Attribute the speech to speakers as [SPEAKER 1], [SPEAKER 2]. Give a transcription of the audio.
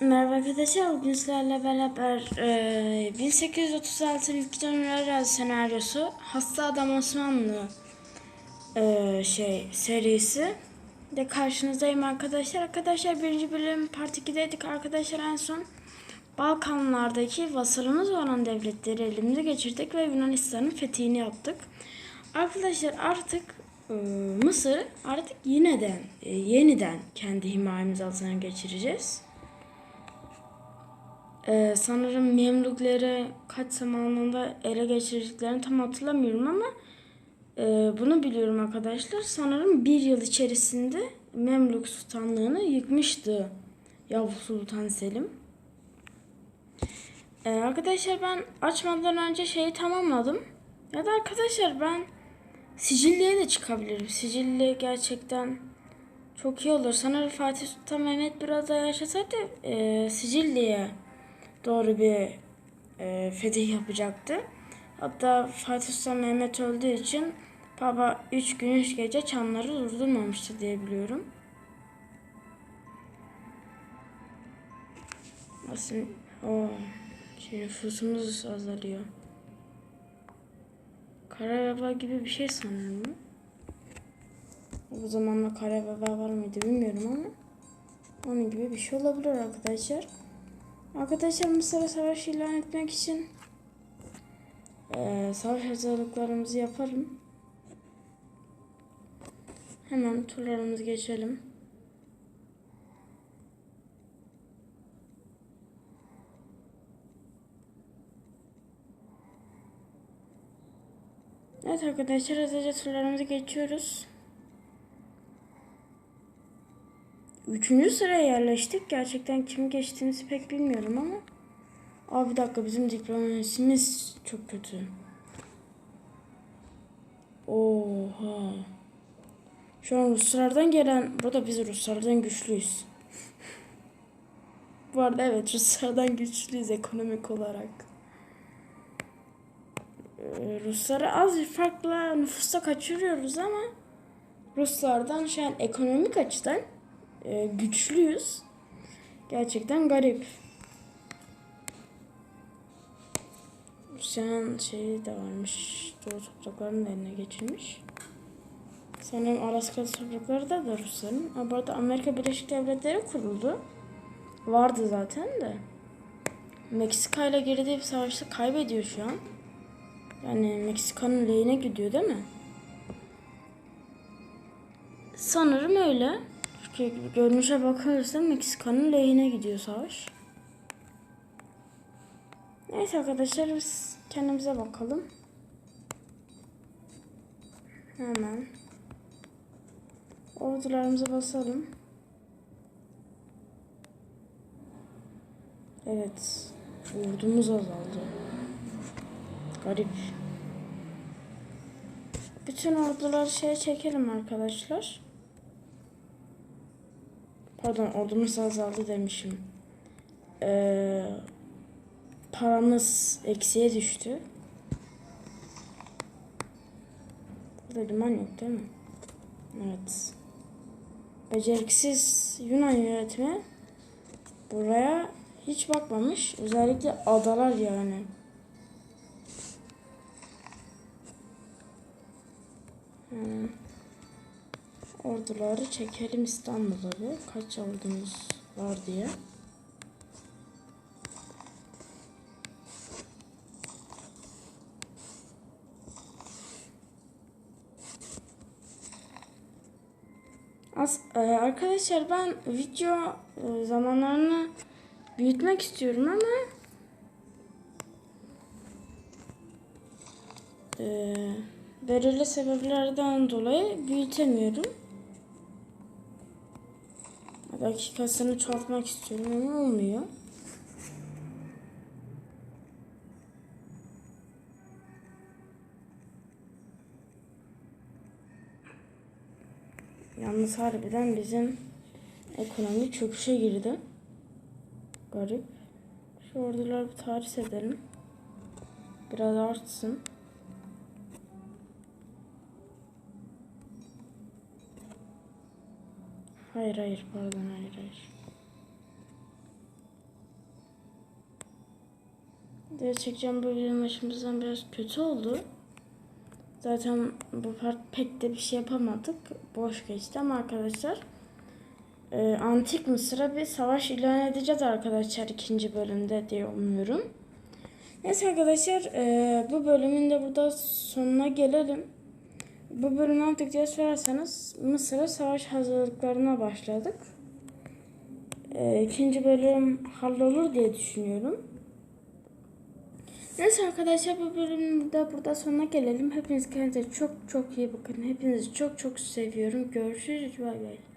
[SPEAKER 1] Merhaba arkadaşlar. Bugün sizlerle beraber e, 1836 Victor Arazi senaryosu Hasta Adam Osmanlı e, şey serisi de karşınızdayım arkadaşlar. Arkadaşlar birinci bölüm part 2'deydik arkadaşlar en son. Balkanlardaki vasalımız olan devletleri elimize geçirdik ve Yunanistan'ın fethini yaptık. Arkadaşlar artık e, Mısır artık yeniden e, yeniden kendi himayemiz altına geçireceğiz. Ee, sanırım Memlükleri kaç zamanında ele geçirdiklerini tam hatırlamıyorum ama e, bunu biliyorum arkadaşlar. Sanırım bir yıl içerisinde Memlük Sultanlığını yıkmıştı Yavuz Sultan Selim. Ee, arkadaşlar ben açmadan önce şeyi tamamladım. Ya da arkadaşlar ben Sicilye'ye de çıkabilirim. Sicilye gerçekten çok iyi olur. Sanırım Fatih Sultan Mehmet biraz daha yaşasaydı e, Sicilye'ye doğru bir e, fetih yapacaktı. Hatta Fatih Sultan Mehmet öldüğü için Papa 3 gün 3 gece çanları durdurmamıştı diye biliyorum. Aslında o şey, nüfusumuz azalıyor. Kara gibi bir şey sanırım. Bu zamanla kara veba var mıydı bilmiyorum ama onun gibi bir şey olabilir arkadaşlar. Arkadaşlar Mısır'a savaş ilan etmek için e, savaş hazırlıklarımızı yapalım. Hemen turlarımızı geçelim. Evet arkadaşlar hızlıca turlarımızı geçiyoruz. Üçüncü sıraya yerleştik. Gerçekten kim geçtiğimizi pek bilmiyorum ama. Abi bir dakika bizim diplomasimiz çok kötü. Oha. Şu an Ruslardan gelen, burada biz Ruslardan güçlüyüz. Bu arada evet Ruslardan güçlüyüz ekonomik olarak. Ee, Rusları az bir farkla nüfusta kaçırıyoruz ama Ruslardan şu an ekonomik açıdan e, güçlüyüz. Gerçekten garip. Rusya'nın şeyi de varmış. Doğu topraklarının eline geçirmiş. Sanırım Alaska toprakları da da Rusların. Bu arada Amerika Birleşik Devletleri kuruldu. Vardı zaten de. Meksika ile girdiği bir savaşta kaybediyor şu an. Yani Meksika'nın lehine gidiyor değil mi? Sanırım öyle. Çünkü görünüşe bakılırsa Meksika'nın lehine gidiyor savaş. Neyse arkadaşlar biz kendimize bakalım. Hemen. Ordularımızı basalım. Evet. Ordumuz azaldı. Garip. Bütün orduları şeye çekelim arkadaşlar. Pardon ordumuz azaldı demişim. Ee, paramız eksiye düştü. Burada liman yok değil mi? Evet. Beceriksiz Yunan yönetimi buraya hiç bakmamış. Özellikle adalar yani. Hmm. Orduları çekelim İstanbul'a bir. Kaç ordumuz var diye. As ee, arkadaşlar ben video e, zamanlarını büyütmek istiyorum ama e, belirli sebeplerden dolayı büyütemiyorum. Dakikasını çoğaltmak istiyorum ama olmuyor. Yalnız harbiden bizim ekonomi çöküşe girdi. Garip. Şu orduları bir tarih edelim. Biraz artsın. Hayır hayır pardon hayır hayır. Gerçekten bu bir maçımızdan biraz kötü oldu. Zaten bu part pek de bir şey yapamadık. Boş geçti ama arkadaşlar. E, Antik Mısır'a bir savaş ilan edeceğiz arkadaşlar ikinci bölümde diye umuyorum. Neyse arkadaşlar e, bu bölümün de burada sonuna gelelim. Bu bölüm ne yaptık diye sorarsanız Mısır'a savaş hazırlıklarına başladık. E, ikinci bölüm hallolur diye düşünüyorum. Neyse arkadaşlar bu bölümde burada sonuna gelelim. Hepiniz kendinize çok çok iyi bakın. Hepinizi çok çok seviyorum. Görüşürüz. Bay bay.